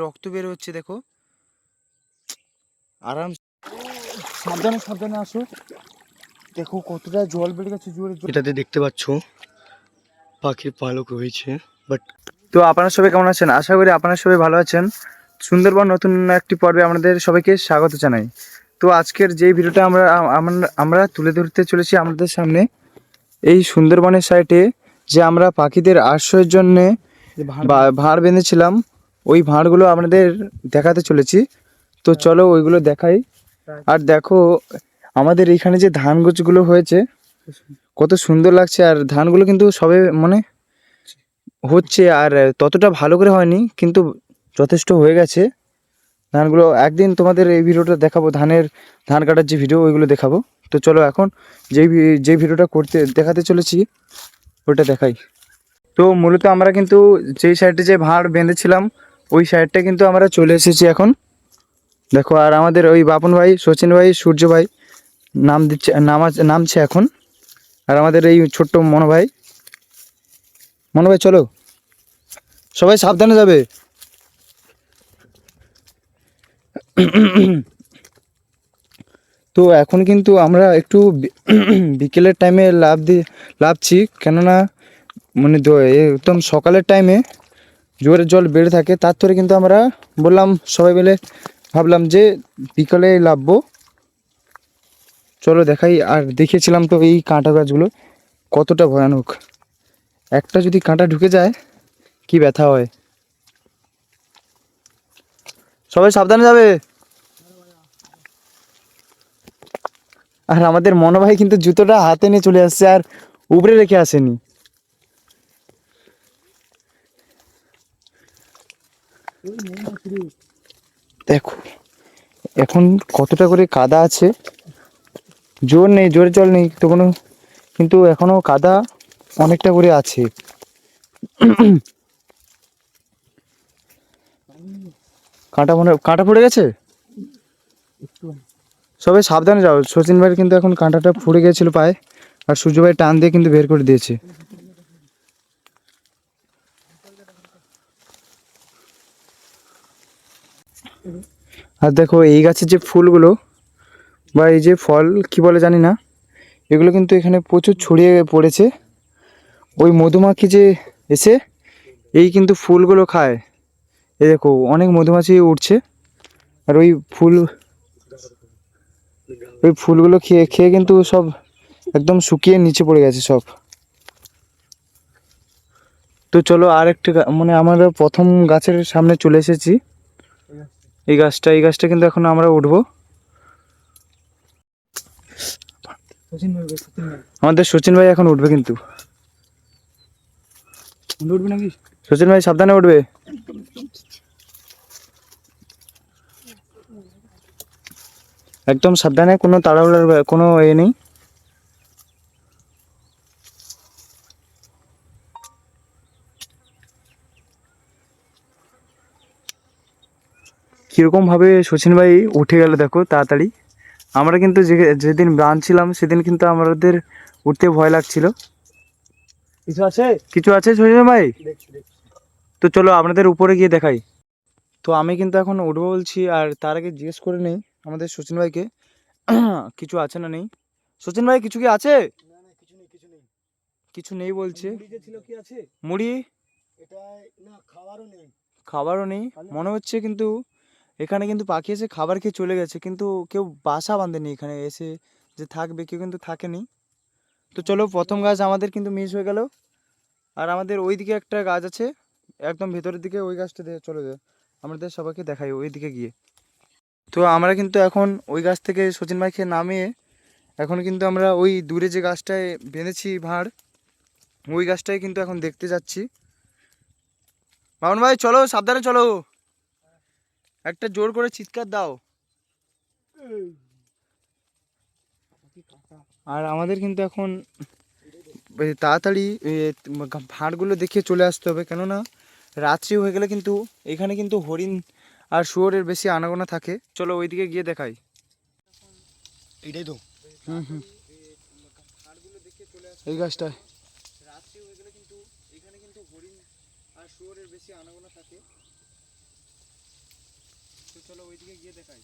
রক্ত বের হচ্ছে দেখো। আরাম সাবধানে সাবধানে আসো। দেখো কতটা জল বেড়ে গেছে জোরে এটাতে দেখতে পাচ্ছ পাখির পালক রয়েছে বাট তো আপনারা সবাই কেমন আছেন? আশা করি আপনারা সবাই ভালো আছেন। সুন্দরবন নতুন একটি পর্বে আমাদের সবাইকে স্বাগত জানাই। তো আজকের যে ভিডিওটা আমরা আম- আমরা তুলে ধরতে চলেছি আমাদের সামনে এই সুন্দরবনের সাইটে যে আমরা পাখিদের আশ্রয়ের জন্যে ভাঁড় বেঁধেছিলাম ওই ভাঁড়গুলো আপনাদের দেখাতে চলেছি। তো চলো ওইগুলো দেখাই। আর দেখো, আমাদের এখানে যে ধান গাছগুলো হয়েছে, কত সুন্দর লাগছে। আর ধানগুলো কিন্তু সবে মানে হচ্ছে, আর ততটা ভালো করে হয়নি, কিন্তু যথেষ্ট হয়ে গেছে। ধানগুলো একদিন তোমাদের এই ভিডিওটা দেখাবো, ধানের, ধান কাটার যে ভিডিও, ওইগুলো দেখাবো। তো চলো এখন যেই যে ভিডিওটা করতে, দেখাতে চলেছি ওটা দেখাই। তো মূলত আমরা কিন্তু যেই সাইডে যে ভাঁড় বেঁধেছিলাম ওই সাইডটা কিন্তু আমরা চলে এসেছি এখন। দেখো, আর আমাদের ওই বাপন ভাই, সচিন ভাই, সূর্য ভাই নাম দিচ্ছে, নামা নামছে এখন। আর আমাদের এই ছোট্ট মনো ভাই। মনো ভাই, চলো। সবাই সাবধানে যাবে। তো এখন কিন্তু আমরা একটু বিকেলের টাইমে লাভ দিয়ে লাভছি। কেননা মানে একদম সকালের টাইমে জোরে জল বেড়ে থাকে। তার থেকে কিন্তু আমরা বললাম সবাই মিলে ভাবলাম যে বিকালে লাভবো। চলো দেখাই, আর দেখিয়েছিলাম তো এই কাঁটা গাছগুলো। কতটা ভয়ানক। একটা যদি কাঁটা ঢুকে যায়, কি ব্যথা হয়। সবাই সাবধানে যাবে। আর আমাদের মনোভাই কিন্তু জুতোটা হাতে নিয়ে চলে আসছে, আর উপরে রেখে আসেনি। দেখো, এখন কতটা করে কাদা আছে? জোর নেই, জোরে জল নেই তো কোনো, কিন্তু এখনও কাদা অনেকটা করে আছে। কাঁটা মনে, কাঁটা পড়ে গেছে? সবাই সাবধানে যাও। সচিন ভাইয়ের কিন্তু এখন কাঁটাটা ফুড়ে গেছিল পায়ে, আর সূর্য ভাই টান দিয়ে কিন্তু বের করে দিয়েছে। আর দেখো, এই গাছের যে ফুলগুলো বা এই যে ফল, কি বলে জানি না, এগুলো কিন্তু এখানে প্রচুর ছড়িয়ে পড়েছে। ওই মধুমাখি যে এসে, এই কিন্তু ফুলগুলো খায়। এই দেখো, অনেক মধুমাছি উঠছে। আর ওই ফুল, ওই ফুলগুলো খেয়ে খেয়ে কিন্তু সব একদম শুকিয়ে নিচে পড়ে গেছে সব। তো চলো আর একটা মানে আমরা প্রথম গাছের সামনে চলে এসেছি। এই গাছটা এই গাছটা কিন্তু এখন আমরা উঠবো। আমাদের সচিন ভাই এখন উঠবে কিন্তু। উঠবে নাকি? সচিন ভাই সাবধানে উঠবে। একদম সাবধানে কোনো তাড়াহুড়ার কোনো এ নেই। কীরকম ভাবে সচিন ভাই উঠে গেল দেখো তাড়াতাড়ি। আমরা কিন্তু যে যেদিন ছিলাম সেদিন কিন্তু আমাদের উঠতে ভয় লাগছিল। কিছু আছে? কিছু আছে সচিন ভাই? তো চলো আপনাদের উপরে গিয়ে দেখাই। তো আমি কিন্তু এখন উঠবো বলছি আর তার আগে জিজ্ঞেস করে নেই আমাদের সচিন ভাইকে। কিছু আছে না নেই? সচিন ভাই কিছু কি আছে? কিছু নেই কিছু নেই। কিছু নেই বলছে। মুড়ি কি আছে? মুড়ি? না খাবারও নেই। খাবারও নেই। মনে হচ্ছে কিন্তু এখানে কিন্তু পাখি এসে খাবার খেয়ে চলে গেছে, কিন্তু কেউ বাসা বাঁধেনি এখানে, এসে যে থাকবে কেউ কিন্তু থাকেনি। তো চলো, প্রথম গাছ আমাদের কিন্তু মিস হয়ে গেল। আর আমাদের ওই দিকে একটা গাছ আছে, একদম ভেতরের দিকে, ওই গাছটা চলে যায় আমাদের সবাইকে দেখাই ওই দিকে গিয়ে। তো আমরা কিন্তু এখন ওই গাছ থেকে সচিন ভাইকে নামিয়ে এখন কিন্তু আমরা ওই দূরে যে গাছটায় বেঁধেছি ভাঁড়, ওই গাছটাই কিন্তু এখন দেখতে যাচ্ছি। মামুন ভাই, চলো, সাবধানে চলো। একটা জোর করে চিৎকার দাও। আর আমাদের কিন্তু এখন তাড়াতাড়ি ভাঁড়গুলো দেখিয়ে চলে আসতে হবে। কেননা রাত্রি হয়ে গেলে কিন্তু এখানে কিন্তু হরিণ আর শুয়োরের বেশি আনাগোনা থাকে। চলো ওইদিকে গিয়ে দেখাই। এটাই তো। হুম হুম। এই গাছটায়। রাত্রি হয়ে গেলে কিন্তু এখানে কিন্তু হরিণ আর শুয়োরের বেশি আনাগোনা থাকে চলো ওইদিকে গিয়ে দেখাই।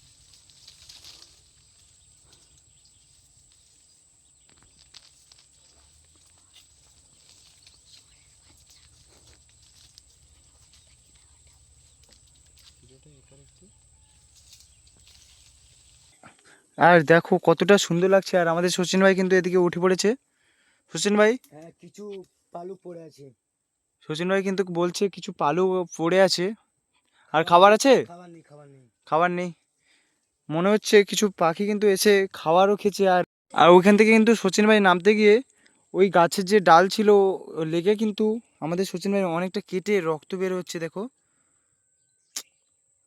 আর দেখো কতটা সুন্দর লাগছে আর আমাদের সচিন ভাই কিন্তু এদিকে উঠে পড়েছে। সচিন ভাই? হ্যাঁ কিছু পালু পড়ে আছে। সচিন ভাই কিন্তু বলছে কিছু পালু পড়ে আছে। আর খাবার আছে? খাবার নেই খাবার নেই। খাবার নেই। মনে হচ্ছে কিছু পাখি কিন্তু এসে খাবারও খেয়েছে আর আর ওইখান থেকে কিন্তু সচিন ভাই নামতে গিয়ে ওই গাছের যে ডাল ছিল লেগে কিন্তু আমাদের সচিন ভাই অনেকটা কেটে রক্ত বের হচ্ছে, দেখো।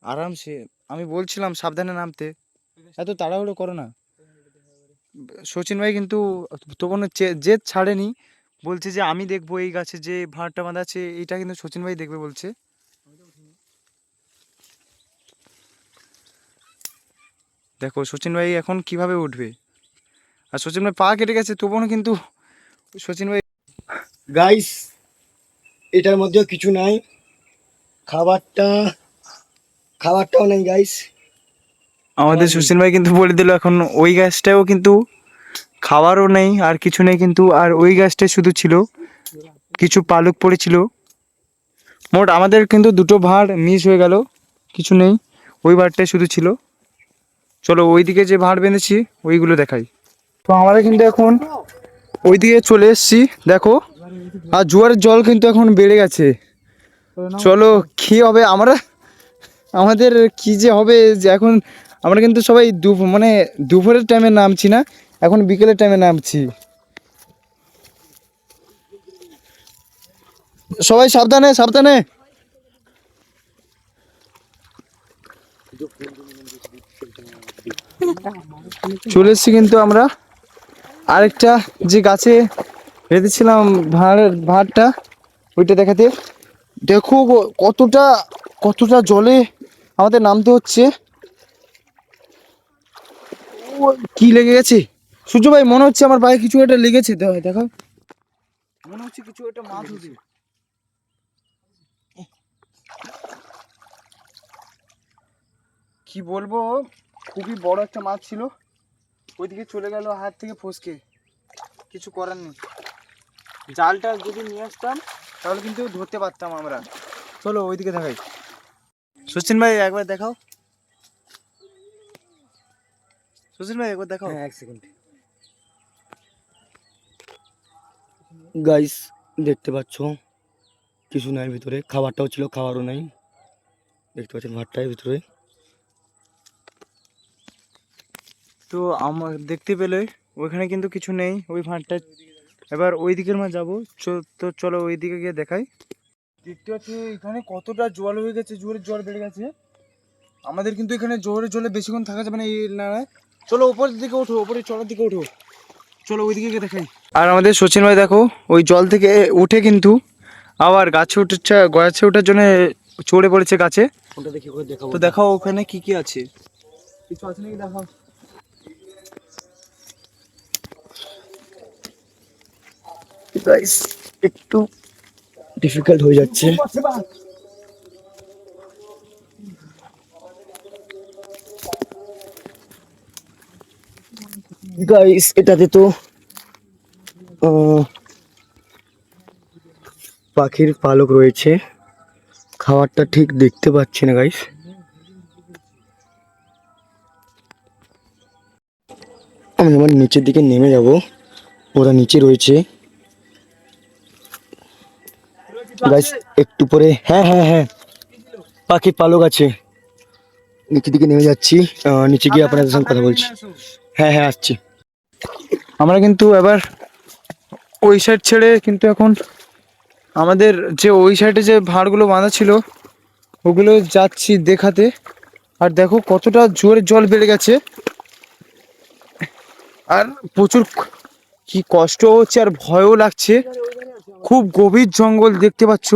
আরামসে। আমি বলছিলাম সাবধানে নামতে। এত তাড়াহুড়ো করো না। সচিন ভাই কিন্তু তখন জেদ ছাড়েনি। বলছে যে, আমি দেখব এই গাছে যে ভাঁড়টা বাঁধা আছে, এটা কিন্তু সচিন ভাই দেখবে, বলছে। দেখো সচিন ভাই এখন কীভাবে উঠবে? আর সচিন ভাই পা কেটে গেছে তবুও কিন্তু সচিন ভাই গাইস এটার মধ্যেও কিছু নাই। খাবারটা খাবারটাও নেই গাইস আমাদের। সচিন ভাই কিন্তু বলে দিল এখন ওই গাছটাও কিন্তু খাবারও নেই আর কিছু নেই কিন্তু আর ওই গাছটাই শুধু ছিল। কিছু পালক পড়েছিল। মোট আমাদের কিন্তু দুটো ভাঁড় মিস হয়ে গেল কিছু নেই। ওই ভাঁড়টাই শুধু ছিল। চলো ওইদিকে যে ভাঁড় বেঁধেছি, ওইগুলো দেখাই। তো আমরা কিন্তু এখন ওইদিকে চলে এসেছি, দেখো। আর জোয়ারের জল কিন্তু এখন বেড়ে গেছে। চলো, কি হবে? আমরা, আমাদের কি যে হবে? যে এখন আমরা কিন্তু সবাই দু মানে দুপুরের টাইমে নামছি না, এখন বিকেলের টাইমে নামছি। সবাই সাবধানে সাবধানে। চলে এসেছি কিন্তু আমরা। আরেকটা যে গাছে বেঁধেছিলাম ভাঁড়ের ভাঁড়টা, ওইটা দেখাতে। দেখো কতটা কতটা জলে আমাদের নামতে হচ্ছে। কি লেগে গেছে? সূর্য ভাই, মনে হচ্ছে আমার পায়ে কিছু একটা লেগেছে। দে- দেখাও। মনে হচ্ছে কিছু একটা মাছ হচ্ছে কি বলব? খুবই বড় একটা মাছ ছিল। ওইদিকে চলে গেল হাত থেকে ফসকে কিছু করার নেই। জালটা যদি নিয়ে আসতাম, তাহলে কিন্তু ধরতে পারতাম আমরা। চলো ওইদিকে দেখাই। সচিন ভাই, একবার দেখাও। সচিন ভাই, একবার দেখাও। হ্যাঁ এক সেকেন্ড গাইস দেখতে পাচ্ছ? কিছু নাই ভিতরে। খাবারটাও ছিল, খাবারও নাই। দেখতে পাচ্ছেন ভাতটাই ভিতরে। তো আমার দেখতে পেলে ওইখানে কিন্তু কিছু নেই ওই ভাঁড়টা এবার ওই দিকের মা যাব তো চলো ওই দিকে গিয়ে দেখাই। দেখতে পাচ্ছি এখানে কতটা জল হয়ে গেছে জোরের জল বেড়ে গেছে। আমাদের কিন্তু এখানে জোরের জলে বেশিক্ষণ থাকা যাবে না এই নালায়। চলো উপরের দিকে ওঠো উপরে চড়ার দিকে ওঠো। চলো ওই দিকে গিয়ে দেখাই। আর আমাদের সচিন ভাই দেখো ওই জল থেকে উঠে কিন্তু আবার গাছে উঠে গাছে ওঠার জন্য চড়ে পড়েছে গাছে। তো দেখাও ওখানে কি কি আছে। কিছু আছে নাকি দেখাও? গাইস একটু ডিফিকাল্ট হয়ে যাচ্ছে। গাইস এটাতে তো পাখির পালক রয়েছে। খাবারটা ঠিক দেখতে পাচ্ছি না গাইস আমি আমার নিচের দিকে নেমে যাব। ওরা নিচে রয়েছে। একটু পরে হ্যাঁ হ্যাঁ হ্যাঁ। পাখি পালক আছে। নিচের দিকে নেমে যাচ্ছি। নিচে গিয়ে আপনাদের সঙ্গে কথা বলছি। হ্যাঁ হ্যাঁ আসছি। আমরা কিন্তু এবার ওই সাইড ছেড়ে কিন্তু এখন আমাদের যে ওই সাইডে যে ভাঁড়গুলো বাঁধা ছিল, ওগুলো যাচ্ছি দেখাতে। আর দেখো কতটা জোরে জল বেড়ে গেছে। আর প্রচুর কি কষ্ট হচ্ছে আর ভয়ও লাগছে। খুব গভীর জঙ্গল দেখতে পাচ্ছ।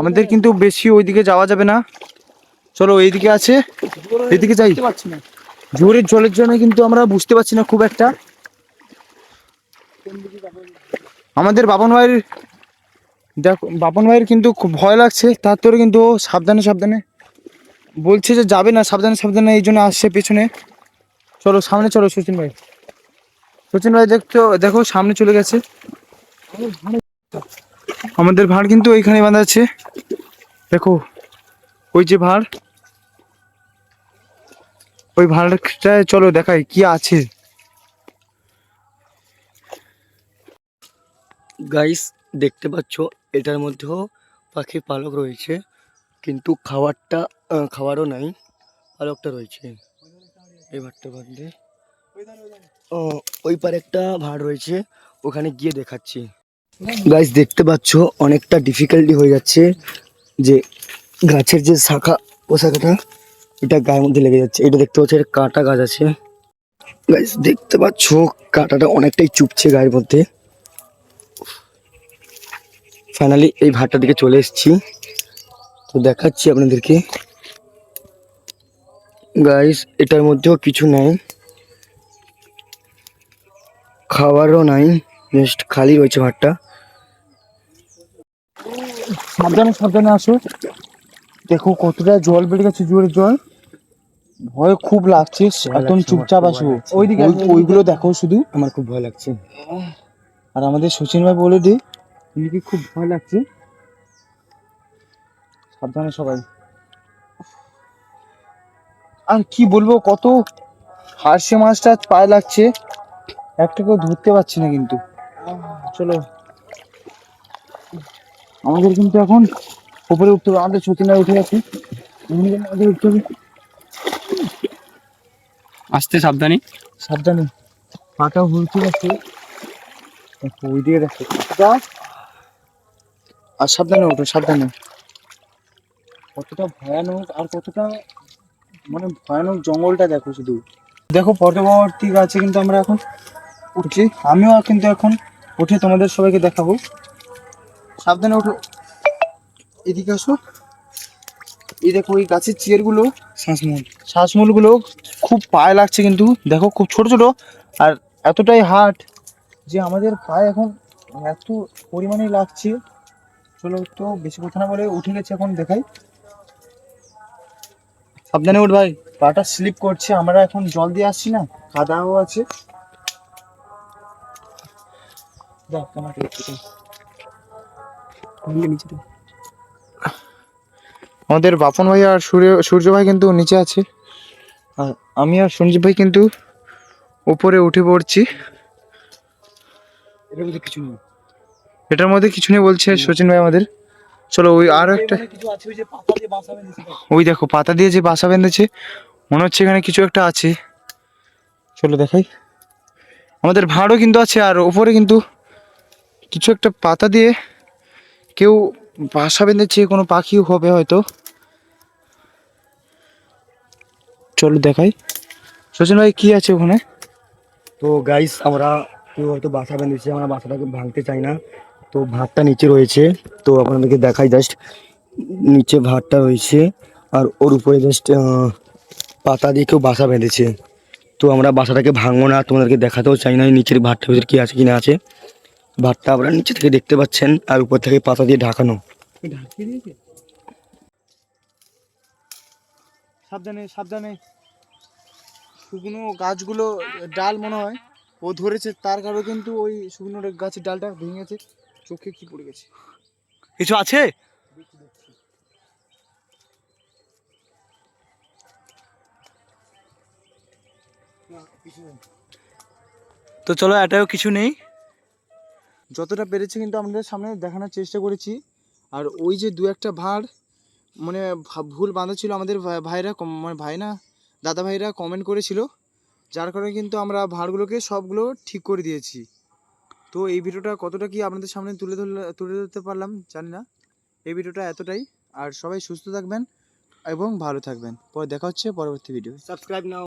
আমাদের কিন্তু বেশি ওইদিকে যাওয়া যাবে না। চলো এইদিকে আছে এইদিকে যাই। জোরের জলের জন্য কিন্তু আমরা বুঝতে পারছি না খুব একটা। আমাদের বাপন ভাইয়ের দেখো বাপন ভাইয়ের কিন্তু খুব ভয় লাগছে তার তোরে কিন্তু সাবধানে সাবধানে। বলছে যে যাবে না সাবধানে সাবধানে এই জন্য আসছে পেছনে। চলো সামনে চলো সচিন ভাই। সচিন ভাই দেখছ দেখো সামনে চলে গেছে। আমাদের ভাড় কিন্তু ওইখানে বাঁধা আছে। দেখো ওই যে ভাড়। ওই ভাড়টায় চলো দেখাই কি আছে। গাইস দেখতে পাচ্ছ এটার মধ্যেও পাখির পালক রয়েছে কিন্তু খাবারটা খাবারও নাই পালকটা রয়েছে। এই ভাতটা বাদলে ও, ওই পারে একটা ভাড় রয়েছে, ওখানে গিয়ে দেখাচ্ছি। গাইস দেখতে পাচ্ছ, অনেকটা ডিফিকাল্টি হয়ে যাচ্ছে যে গাছের যে শাখা, ও শাখাটা, এটা গায়ের মধ্যে লেগে যাচ্ছে। এটা দেখতে পাচ্ছ, এটা কাঁটা গাছ আছে। গাইস দেখতে পাচ্ছ, কাঁটাটা অনেকটাই চুপছে গায়ের মধ্যে। ফাইনালি এই ভাতটার দিকে চলে এসেছি। তো দেখাচ্ছি আপনাদেরকে। গাইস এটার মধ্যেও কিছু নাই। খাবারও নাই জাস্ট খালি রয়েছে ভাতটা। সাবধানে সাবধানে আসো। দেখো কতটা জল বেড়ে গেছে জোরে জল। ভয় খুব লাগছে একদম চুপচাপ আমার আসো। খুব ভয় লাগছে। ওইদিকে ওইগুলো দেখো শুধু আমার খুব ভয় লাগছে। আর আমাদের সচিন ভাই বলে দি। কি খুব ভয় লাগছে। সাবধানে সবাই। আর কি বলব কত হারসে মাছটা পায়ে লাগছে। একটাকেও ধরতে পারছি না কিন্তু। চলো। আমাদের কিন্তু এখন উপরে উঠতে হবে। আমাদের ভাই উঠে গেছে। আমাদের উঠতে হবে। আসতে সাবধানে। সাবধানে। পাটা হুলতে গেছে। ওই দিকে দেখো। আর সাবধানে ওঠো সাবধানে। কতটা ভয়ানক আর কতটা মানে ভয়ানক জঙ্গলটা দেখো শুধু। দেখো পরবর্তী গাছে কিন্তু আমরা এখন উঠছি আমিও কিন্তু এখন উঠে তোমাদের সবাইকে দেখাবো। সাবধানে উঠো। এদিকে আসো। এই দেখো এই গাছের চেয়ারগুলো শ্বাসমূল। শ্বাসমূলগুলো খুব পায়ে লাগছে কিন্তু। দেখো খুব ছোট ছোট। আর এতটাই হার্ড যে আমাদের পায়ে এখন এত পরিমাণে লাগছে। চলো তো বেশি কথা না বলে উঠে গেছে এখন দেখাই। সাবধানে উঠ ভাই। পাটা স্লিপ করছে। আমরা এখন জল দিয়ে আসছি না। কাদাও আছে। আমাদের বাপন ভাই আর সূর্য সূর্য ভাই কিন্তু নিচে আছে। আর আমি আর সঞ্জীব ভাই কিন্তু উপরে উঠে পড়ছি। এটার মধ্যে কিছু নেই। এটার মধ্যে কিছু নেই বলছে সচিন ভাই আমাদের। চলো ওই আরও একটা ওই দেখো পাতা দিয়ে যে বাসা বেঁধেছে মনে হচ্ছে এখানে কিছু একটা আছে। চলো দেখাই। আমাদের ভাঁড়ও কিন্তু আছে আর ওপরে কিন্তু কিছু একটা পাতা দিয়ে কেউ বাসা বেঁধেছে, কোনো পাখিও হবে হয়তো। চলো দেখাই। সচিন ভাই, কি আছে ওখানে? তো গাইস আমরা কেউ হয়তো বাসা বেঁধেছে, আমরা বাসাটাকে ভাঙতে চাই না। তো ভাতটা নিচে রয়েছে, তো আপনাদেরকে দেখাই জাস্ট নিচে ভাতটা রয়েছে, আর ওর উপরে জাস্ট পাতা দিয়ে কেউ বাসা বেঁধেছে। তো আমরা বাসাটাকে ভাঙবো না, তোমাদেরকে দেখাতেও চাই না নিচের ভাতটার ভিতরে কি আছে, কি না আছে। ভাতটা আপনারা নিচে থেকে দেখতে পাচ্ছেন আর উপর থেকে পাতা দিয়ে ঢাকানো। সাবধানে সাবধানে। শুকনো গাছগুলো ডাল মনে হয় ও ধরেছে তার কারণে কিন্তু ওই শুকনো গাছের ডালটা ভেঙে গেছে চোখে কি পড়ে গেছে। কিছু আছে? তো চলো এটাও কিছু নেই। যতটা পেরেছি কিন্তু আমাদের সামনে দেখানোর চেষ্টা করেছি। আর ওই যে দু একটা ভাঁড় মানে ভুল বাঁধা ছিল আমাদের ভাই- ভাইরা মানে ভাই না, দাদা ভাইরা কমেন্ট করেছিল। যার কারণে কিন্তু আমরা ভাঁড়গুলোকে সবগুলো ঠিক করে দিয়েছি। তো এই ভিডিওটা কতটা কি আপনাদের সামনে তুলে ধরলে তুলে ধরতে পারলাম জানি না। এই ভিডিওটা এতটাই। আর সবাই সুস্থ থাকবেন এবং ভালো থাকবেন। পরে দেখা হচ্ছে পরবর্তী ভিডিও সাবস্ক্রাইব নাও